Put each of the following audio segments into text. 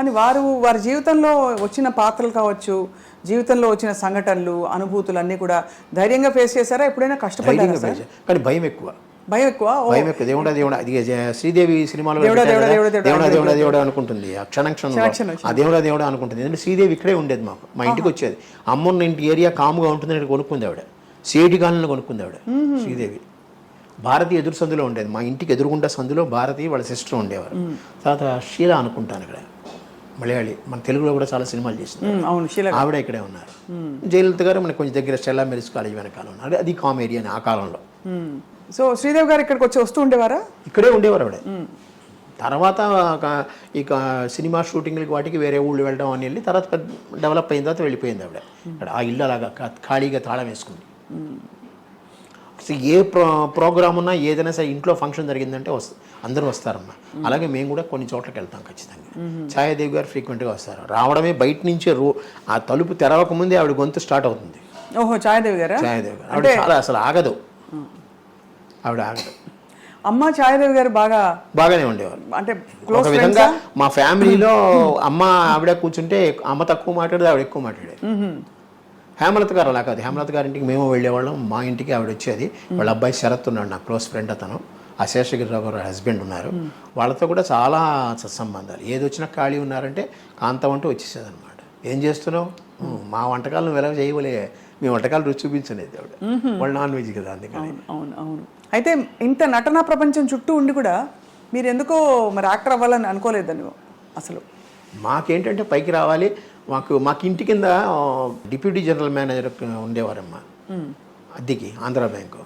కానీ వారు వారి జీవితంలో వచ్చిన పాత్రలు కావచ్చు జీవితంలో వచ్చిన సంఘటనలు అనుభూతులు అన్నీ కూడా ధైర్యంగా ఫేస్ చేశారా? ఎప్పుడైనా కష్టపడ్డారా కానీ భయం ఎక్కువ. భయం ఎక్కువ? భయం ఎక్కువ. దేవుడా దేవుడా అది జ- శ్రీదేవి సినిమాలో దేవుడా, దేవుడా, దేవుడా, అనుకుంటుంది. ఆ క్షణ క్షణం, ఆ దేవుడా దేవుడా అనుకుంటుంది. ఎందుకంటే శ్రీదేవి ఇక్కడే ఉండేది మాకు. మా ఇంటికి వచ్చేది. అమ్మన్న ఇంటి ఏరియా కాముగా ఉంటుందని ఇక్కడ కొనుక్కుంది ఆవిడ. సేటి కాలంలో కొనుక్కుంది ఆవిడ శ్రీదేవి. భారతి ఎదురు సందులో ఉండేది. మా ఇంటికి ఎదురుగుండా సందులో భారతి వాళ్ళ సిస్టర్ ఉండేవారు. తర్వాత షీలా అనుకుంటాను ఇక్కడ. మలయాళి. మన తెలుగులో కూడా చాలా సినిమాలు చేసింది. అవును ఆవిడ ఇక్కడే ఉన్నారు. జయలలిత గారు మనకు కొంచెం దగ్గర స్టెల్లా మెరిస్ కాలేజ్ వెనకాల ఉన్నారు. అది కామ్ ఏరియా ఆ కాలంలో. సో శ్రీదేవి గారు ఇక్కడికి వచ్చి వస్తూ ఉండేవారా? ఇక్కడే ఉండేవారు ఆవిడ. తర్వాత ఇక సినిమా షూటింగ్లకి వాటికి వేరే ఊళ్ళు వెళ్ళడం అని వెళ్ళి తర్వాత డెవలప్ అయిన తర్వాత వెళ్ళిపోయింది ఆవిడ. ఇక్కడ ఆ ఇల్లు అలాగా ఖాళీగా తాళం వేసుకుంది. ఏ ప్రో ప్రోగ్రామ్ ఉన్నా ఏదైనా సరే ఇంట్లో ఫంక్షన్ జరిగిందంటే వస్త అందరూ వస్తారమ్మా. అలాగే మేము కూడా కొన్ని చోట్లకి వెళ్తాం ఖచ్చితంగా. ఛాయాదేవి గారు ఫ్రీక్వెంట్గా వస్తారు. రావడమే బయట నుంచే రో ఆ తలుపు తెరవక ముందే ఆవిడ గొంతు స్టార్ట్ అవుతుంది. ఓహో ఛాయాదేవి గారా? ఛాయాదేవి గారు. ఆవిడ చాలా అసలు ఆగదు. ఆవిడ ఆగదు. అమ్మ ఛాయాదేవి గారు బాగా బాగానే ఉండేవారు అంటే ఒక విధంగా మా ఫ్యామిలీలో అమ్మ ఆవిడ కూర్చుంటే అమ్మ తక్కువ మాట్లాడేది ఆవిడ ఎక్కువ మాట్లాడేది. హేమలత గారు అలా కాదు. హేమలత గారి ఇంటికి మేము వెళ్ళేవాళ్ళం. మా ఇంటికి ఆవిడ వచ్చేది. వాళ్ళ అబ్బాయి శరత్ ఉన్నాడు నా క్లోజ్ ఫ్రెండ్ అతను. ఆ శేషగిరిరావు గారు హస్బెండ్ ఉన్నారు. వాళ్ళతో కూడా చాలా సత్సంబంధాలు. ఏది వచ్చినా ఖాళీ ఉన్నారంటే కాంతం అంటూ వచ్చేసేది అనమాట ఏం చేస్తున్నావు? "ఉమ్, మా వంటకాలు నువ్వు ఎలా చేయవలే. మీ వంటకాలు రుచి చూపించలేదు ఆవిడ. వాళ్ళు నాన్ వెజ్ కదా అందుకని. అవును అవును అవును. అయితే ఇంత నటనా ప్రపంచం చుట్టూ ఉండి కూడా మీరు ఎందుకో మరి యాక్టర్ అవ్వాలని అనుకోలేదని అసలు? మాకేంటంటే పైకి రావాలి. మాకు మాకు ఇంటి కింద డిప్యూటీ జనరల్ మేనేజర్ ఉండేవారమ్మా. అద్దెకి ఆంధ్ర బ్యాంకు.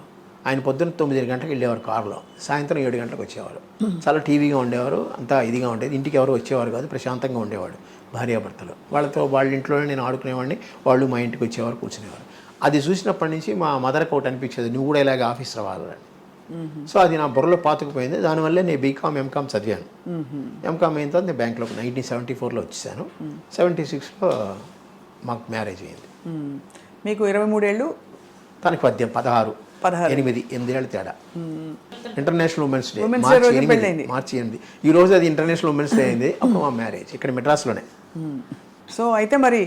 ఆయన పొద్దున్న తొమ్మిది గంటలకు వెళ్ళేవారు కారులో. సాయంత్రం ఏడు గంటలకు వచ్చేవారు. చాలా టీవీగా ఉండేవారు అంతా ఇదిగా ఉండేది. ఇంటికి ఎవరు వచ్చేవారు కాదు ప్రశాంతంగా ఉండేవాడు భార్యాభర్తలు. వాళ్ళతో వాళ్ళ ఇంట్లోనే నేను ఆడుకునేవాడిని వాళ్ళు మా ఇంటికి వచ్చేవారు కూర్చునేవారు. అది చూసినప్పటి నుంచి మా మదర్కి ఒకటి అనిపించేది నువ్వు కూడా ఇలాగ ఆఫీస్ రావాలని సో అది నా బుర్రలో పాతుకుపోయింది. దానివల్ల నేను బీకామ్ ఎంకామ్ చదివాను. ఎంకామ్ అయిన తర్వాత నేను బ్యాంక్లో నైన్టీన్ సెవెంటీ ఫోర్లో వచ్చేసాను సెవెంటీ సిక్స్లో మాకు మ్యారేజ్ అయింది. మీకు ఇరవై మూడేళ్ళు? తనకి పద్దెనిమిది పదహారు పదహారు. ఎనిమిది ఎనిమిదేళ్ళ తేడా. ఇంటర్నేషనల్ ఉమెన్స్ డే మార్చి ఎనిమిది. మార్చి ఎనిమిది. ఈ రోజు అది ఇంటర్నేషనల్ ఉమెన్స్ డే అయింది. అప్పుడు మా మ్యారేజ్ ఇక్కడ మెడ్రాస్లోనే. సో అయితే మరి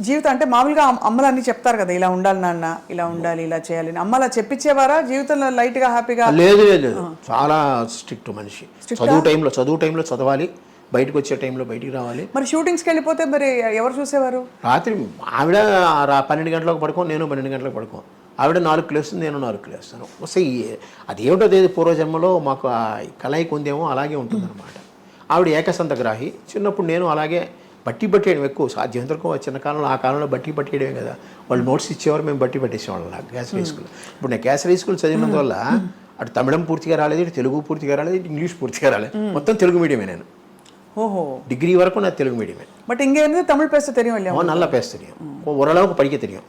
జీవితం అంటే మామూలుగా అమ్- అమ్మలు అన్ని చెప్తారు కదా ఇలా ఉండాలి నాన్న ఇలా ఉండాలి ఇలా చేయాలి అని. అమ్మ అలా చెప్పించేవారా జీవితంలో లైట్గా హ్యాపీగా? లేదు లేదు చాలా స్ట్రిక్ట్ మనిషి. చదువు టైంలో చదువు టైంలో చదవాలి బయటకు వచ్చే టైంలో బయటికి రావాలి. మరి షూటింగ్స్కి వెళ్ళిపోతే మరి ఎవరు చూసేవారు? రాత్రి ఆవిడ పన్నెండు గంటలకు పడుకో నేను పన్నెండు గంటలకు పడుకో ఆవిడ నాలుగు లేస్తుంది నేను నాలుగు లేస్తాను వస్తే అదేమిటో తెలియదు పూర్వజన్మలో మాకు ఆ కలయిక ఉందేమో అలాగే ఉంటుందన్నమాట. ఆవిడ ఏకసంతగ్రాహి. చిన్నప్పుడు నేను అలాగే బట్టి పట్టేయడం ఎక్కువ సాధ్యమంతరకు చిన్న కాలంలో ఆ కాలంలో బట్టి పట్టేయడమే కదా వాళ్ళు నోట్స్ ఇచ్చేవారు మేము బట్టి పట్టేసేవాళ్ళం నాకు కేసరీ స్కూల్ ఇప్పుడు నేను కేసరీ స్కూల్ చదివినందువల్ల అటు తమిళం పూర్తిగా రాలేదు ఇటు తెలుగు పూర్తిగా రాలేదు ఇటు ఇంగ్లీష్ పూర్తిగా రాలేదు మొత్తం తెలుగు మీడియమే నేను ఓహో డిగ్రీ వరకు నాకు తెలుగు మీడియమే பட் இங்க இருந்து தமிழ் பேச தெரியும் இல்லையா அவன் நல்லா பேச தெரியும் ஓரளவுக்கு படிக்க தெரியும்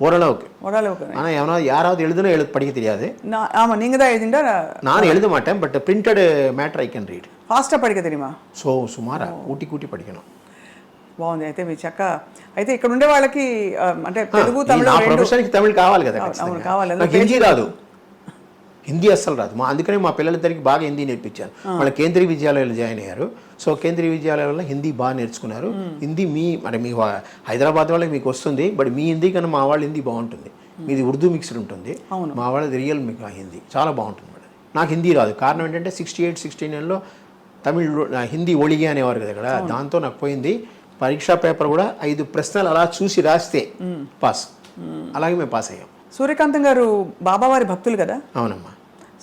ஓரளவுக்கு ஓரளவுக்கு ஆனால் எவனா யாராவது எழுதுனா எழுத படிக்க தெரியாது நான் ஆமா நீங்க தான் எழுதிண்டா நான் எழுத மாட்டேன் but printed matter I can read ఫాస్ట్గా పడిక தெரியுமா సో సుమారా కూటి కూటి படிக்கணும் బాగుంది అయితే మీ చక్క అయితే ఇక్కడ ఉండే వాళ్ళకి ఆ, అంటే తెలుగు ఈ తమిళ నా రెండు ప్రొఫెషన్కి తమిళ్ కావాలి కదా అవును, ఖచ్చితంగా. కావాలి. నాకు హిందీ రాదు హిందీ అస్సలు రాదు మా అందుకనే మా పిల్లలిద్దరికి బాగా హిందీ నేర్పించాను వాళ్ళ కేంద్రీయ విద్యాలయాలు జాయిన్ అయ్యారు సో కేంద్రీయ విద్యాలయాల్లో హిందీ బాగా నేర్చుకున్నారు హిందీ మీ మరి మీ వా- హైదరాబాద్ వాళ్ళకి మీకు వస్తుంది బట్ మీ హిందీ కన్నా మా వాళ్ళ హిందీ బాగుంటుంది మీది ఉర్దూ మిక్స్డ్ ఉంటుంది మా వాళ్ళది రియల్ మీకు ఆ హిందీ చాలా బాగుంటుంది మేడం నాకు హిందీ రాదు కారణం ఏంటంటే సిక్స్టీ ఎయిట్ సిక్స్టీ నైన్లో తమిళ్ హిందీ ఒళిగే అనేవారు కదా ఇక్కడ. దాంతో నాకు పోయింది. పరీక్షా పేపర్ కూడా ఐదు ప్రశ్నలు అలా చూసి రాస్తే పాస్. అలాగే మేము పాస్ అయ్యాం. సూర్యకాంతం గారు బాబావారి భక్తులు కదా? అవునమ్మా.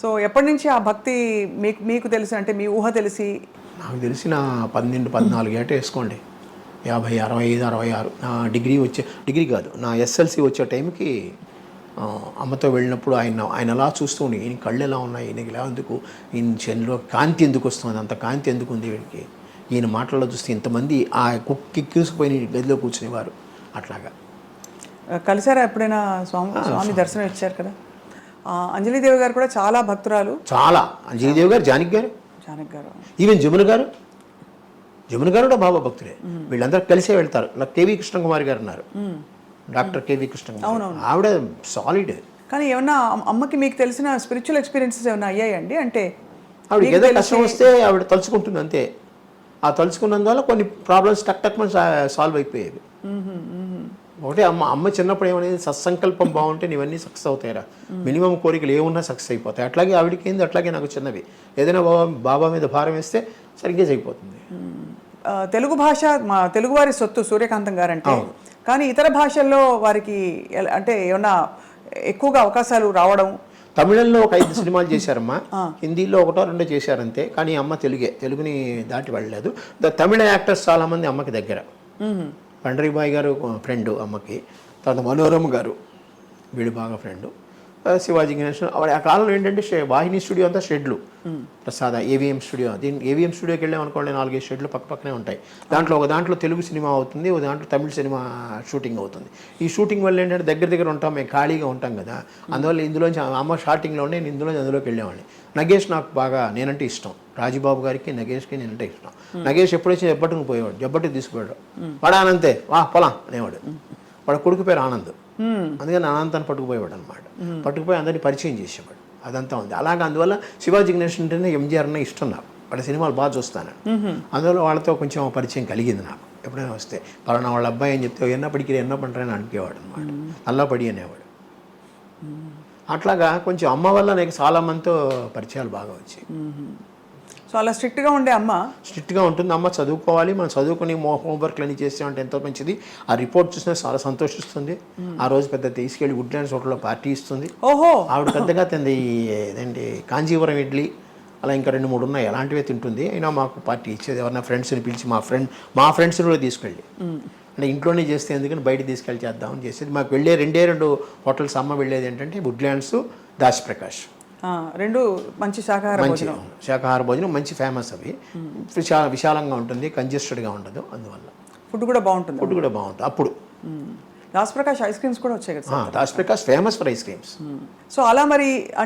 సో ఎప్పటి నుంచి ఆ భక్తి మీకు మీకు తెలిసి? అంటే మీ ఊహ తెలిసి? నాకు తెలిసిన పన్నెండు పద్నాలుగు ఏట వేసుకోండి. యాభై అరవై ఐదు అరవై ఆరు. నా డిగ్రీ వచ్చే డిగ్రీ కాదు నా ఎస్ఎల్సి వచ్చే టైంకి అమ్మతో వెళ్ళినప్పుడు ఆయన ఆయన అలా చూస్తూ ఉండి ఈయన కళ్ళు ఎలా ఉన్నాయి ఈయనకి ఎలా ఎందుకు ఈయన చెన్లో కాంతి ఎందుకు వస్తుంది అంత కాంతి ఎందుకు ఉంది వీడికి? ఈయన మాటల్లో చూస్తే ఇంతమంది ఆ కుక్కి కూసుకుపోయిన గదిలో కూర్చునేవారు. అట్లాగా. కలిసారా ఎప్పుడైనా స్వామి స్వామి దర్శనం ఇచ్చారు కదా? అంజలీదేవి గారు కూడా చాలా భక్తురాలు. చాలా. అంజలిదేవి గారు జానకి గారు? జానక్ గారు. ఈవెన్ జమున గారు? జమున గారు కూడా బాబా భక్తులే. వీళ్ళందరూ కలిసే వెళ్తారు. నాకు కేవీ కృష్ణకుమారి గారు ఉన్నారు. డాక్టర్ కేవీ కృష్ణకుమారి ఆవిడ సాలిడ్ కానీ ఏమన్నా అమ్- అమ్మకి మీకు తెలిసిన స్పిరిచువల్ ఎక్స్పీరియన్సెస్ ఏమైనా అయ్యాయండి? అంటే ఆవిడ ఏదో కష్టం వస్తే ఆవిడ తలుచుకుంటుంది అంతే. ఆ తలుచుకున్నందువల్ల కొన్ని ప్రాబ్లమ్స్ టక్ టక్ సాల్వ్ అయిపోయేవి. ఒకటే అమ్మ అమ్మ చిన్నప్పుడు ఏమనేది సత్సంకల్పం బాగుంటే నీవన్నీ సక్సెస్ అవుతాయిరా. మినిమం కోరికలు ఏమున్నా సక్సెస్ అయిపోతాయి. అట్లాగే ఆవిడకి ఏంది అట్లాగే నాకు చిన్నవి. ఏదైనా బాబా బాబా మీద భారం వేస్తే సరిగ్గా అయిపోతుంది తెలుగు భాష మా తెలుగువారి సొత్తు సూర్యకాంతం గారంటే కానీ ఇతర భాషల్లో వారికి అంటే ఏమన్నా ఎక్కువగా అవకాశాలు రావడం? తమిళంలో ఒక ఐదు సినిమాలు చేశారమ్మా. హిందీలో ఒకటో రెండో చేశారంతే. కానీ అమ్మ తెలుగే. తెలుగుని దాటి వెళ్ళలేదు. ద- తమిళ యాక్టర్స్ చాలామంది అమ్మకి దగ్గర. పండరీబాయ్ గారు ఫ్రెండ్ అమ్మకి. తర్వాత మనోరమ గారు. వీడు బాగా ఫ్రెండ్. శివాజీ ఆవిడ ఆ కాలంలో ఏంటంటే వాహిని స్టూడియో అంతా షెడ్లు. ప్రసాద ఏవిఎం స్టూడియో. దీని ఏవిఎం స్టూడియోకి వెళ్ళాం అనుకోండి నాలుగైదు షెడ్లు పక్క పక్కనే ఉంటాయి. దాంట్లో ఒక దాంట్లో తెలుగు సినిమా అవుతుంది ఒక దాంట్లో తమిళ సినిమా షూటింగ్ అవుతుంది. ఈ షూటింగ్ వల్ల ఏంటంటే దగ్గర దగ్గర ఉంటాం మేము ఖాళీగా ఉంటాం కదా. అందువల్ల ఇందులోంచి అమ్మ షార్టింగ్లో నేను ఇందులోంచి అందులోకి వెళ్ళేవాడిని. నగేష్ నాకు బాగా నేనంటే ఇష్టం. రాజుబాబు గారికి నగేష్కి నేనంటే ఇష్టం. నగేష్ ఎప్పుడొచ్చి జబ్బట్టుకు పోయేవాడు. జబ్బట్టుకు తీసుకుపోయాడు వాడు ఆనంతే వా పొలం అనేవాడు. వాడు కొడుకు పేరు ఆనంద్. అందుకని అనంతాన్ని పట్టుకుపోయేవాడు అనమాట పట్టుకుపోయి అందరినీ పరిచయం చేసేవాడు. అదంతా ఉంది. అలాగే అందువల్ల శివాజీ గణేష్ అంటేనే ఎంజీఆర్ అన్న ఇష్టం నాకు. వాళ్ళ సినిమాలు బాగా చూస్తాను. అందువల్ల వాళ్ళతో కొంచెం పరిచయం కలిగింది నాకు. ఎప్పుడైనా వస్తే పలానా వాళ్ళ అబ్బాయి అని చెప్తే ఎన్న పడికి ఎన్న పంటరని అనిపేవాడు అనమాట నల్లా పడి అనేవాడు. అట్లాగా కొంచెం అమ్మ వల్ల నాకు చాలా మందితో పరిచయాలు బాగా వచ్చాయి. సో అలా స్ట్రిక్ట్గా ఉండే అమ్మ. స్ట్రిక్ట్గా ఉంటుంది. అమ్మ చదువుకోవాలి. మనం చదువుకుని హోంవర్క్లు అన్ని చేసామంటే ఎంతో మంచిది. ఆ రిపోర్ట్ చూసినా చాలా సంతోషిస్తుంది. ఆ రోజు పెద్ద తీసుకెళ్ళి వుడ్లాండ్స్ హోటల్లో పార్టీ ఇస్తుంది. ఓహో! ఆవిడ పెద్దగా తింది ఇదేంటి కాంజీవరం ఇడ్లీ. అలా ఇంకా రెండు మూడు ఉన్నాయి. అలాంటివే తింటుంది. అయినా మాకు పార్టీ ఇచ్చేది ఎవరైనా ఫ్రెండ్స్ని పిలిచి మా ఫ్రెండ్ మా ఫ్రెండ్స్ని కూడా తీసుకెళ్ళి. అంటే ఇంట్లోనే చేస్తే ఎందుకని బయట తీసుకెళ్ళి చేద్దామని చేసేది. మాకు వెళ్ళే రెండే రెండు హోటల్స్ అమ్మ వెళ్ళేది ఏంటంటే వుడ్లాండ్స్ దాస్ ప్రకాష్. రెండు మంచి శాకాహార మంచి భోజనం. శాకాహార భోజనం మంచి ఫేమస్ అవి. విశాల విశాలంగా ఉంటుంది కంజెస్టెడ్గా ఉండదు అందువల్ల. ఫుడ్ కూడా బాగుంటుంది. ఫుడ్ కూడా బాగుంటుంది అప్పుడు. దాస్ ప్రకాష్ ఐస్ క్రీమ్స్ కూడా వచ్చాయి కదా Das Prakash famous for ice creams so అలా మరి